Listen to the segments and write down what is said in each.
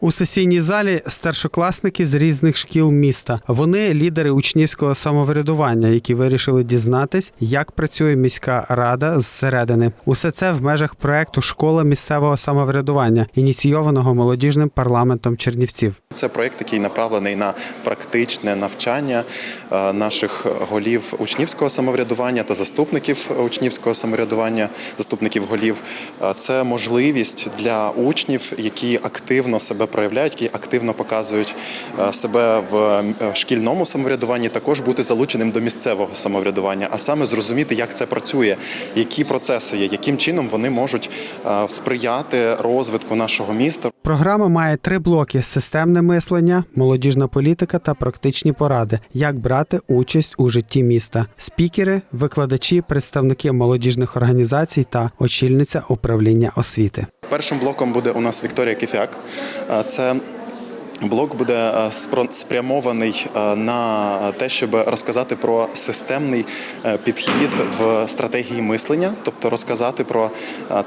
У сесійній залі старшокласники з різних шкіл міста. Вони лідери учнівського самоврядування, які вирішили дізнатись, як працює міська рада зсередини. Усе це в межах проекту Школа місцевого самоврядування, ініційованого молодіжним парламентом Чернівців. Це проєкт, який направлений на практичне навчання е, наших голів учнівського самоврядування та заступників учнівського самоврядування, заступників голів. Е, Це можливість для учнів, які активно себе проявляють, які активно показують е, себе в е, шкільному самоврядуванні, також бути залученим до місцевого самоврядування, а саме зрозуміти, як це працює, які процеси є, яким чином вони можуть е, сприяти розвитку нашого міста. Програма має три блоки: системне мислення, молодіжна політика та практичні поради, як брати участь у житті міста. Спікери, викладачі, представники молодіжних організацій та очільниця управління освіти. Першим блоком буде у нас Вікторія Кифяк. Е, Це Блок буде е, спрямований е, на те, щоб розказати про системний е, підхід в стратегії мислення, тобто розказати про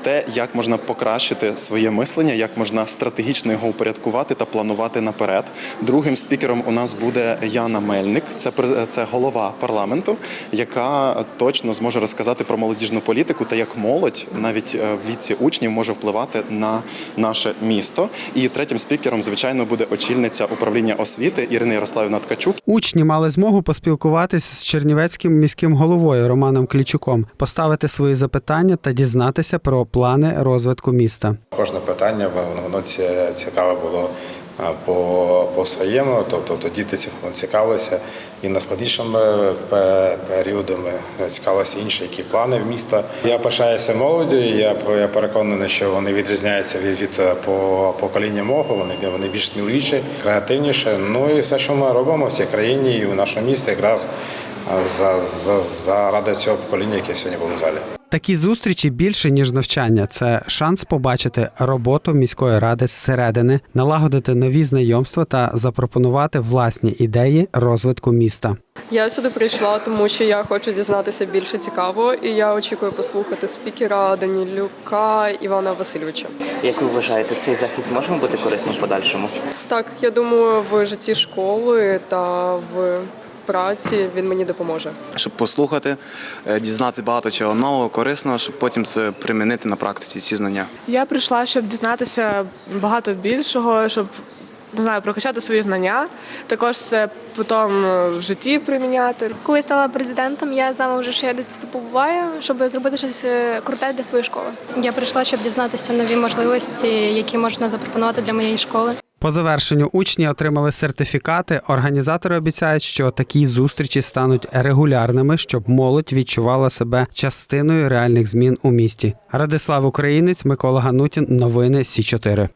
те, як можна покращити своє мислення, як можна стратегічно його упорядкувати та планувати наперед. Другим спікером у нас буде Яна Мельник, це це голова парламенту, яка точно зможе розказати про молодіжну політику та як молодь навіть в віці учнів може впливати на наше місто. І третім спікером, звичайно, буде очільниця управління освіти Ірина Ярославівна Ткачук. Учні мали змогу поспілкуватися з чернівецьким міським головою Романом Клічуком, поставити свої запитання та дізнатися про плани розвитку міста. Кожне питання воно, воно ці- цікаве було по, по своєму, тобто то діти ці- цікавилися і найскладнішими періодами цікавилися інші, які плани в міста. Я пишаюся молоді. Я, я переконаний, що вони відрізняються від, від е, по покоління мого. Вони вони більш сміливіші, креативніші. Ну і все, що ми робимо в цій країні і в нашому місті, якраз за, за, заради цього покоління, яке сьогодні було в залі. Такі зустрічі більше ніж навчання. Це шанс побачити роботу міської ради зсередини, налагодити нові знайомства та запропонувати власні ідеї розвитку міста. Я сюди прийшла, тому що я хочу дізнатися більше цікавого, і я очікую послухати спікера Данілюка Івана Васильовича. Як ви вважаєте, цей захід зможе бути корисним в подальшому? Так, я думаю, в житті школи та в праці він мені допоможе. щоб послухати, е, дізнати багато чого нового, корисного, щоб потім це примінити на практиці ці знання. Я прийшла, щоб дізнатися багато більшого, щоб не знаю, прокачати свої знання. Також це потім е, в житті приміняти. Коли стала президентом, я знала вже, що я десь тут побуваю, щоб зробити щось е, круте для своєї школи. Я прийшла, щоб дізнатися нові можливості, які можна запропонувати для моєї школи. По завершенню учні отримали сертифікати. Організатори обіцяють, що такі зустрічі стануть регулярними, щоб молодь відчувала себе частиною реальних змін у місті. Радислав Українець, Микола Ганутін. Новини Сі 4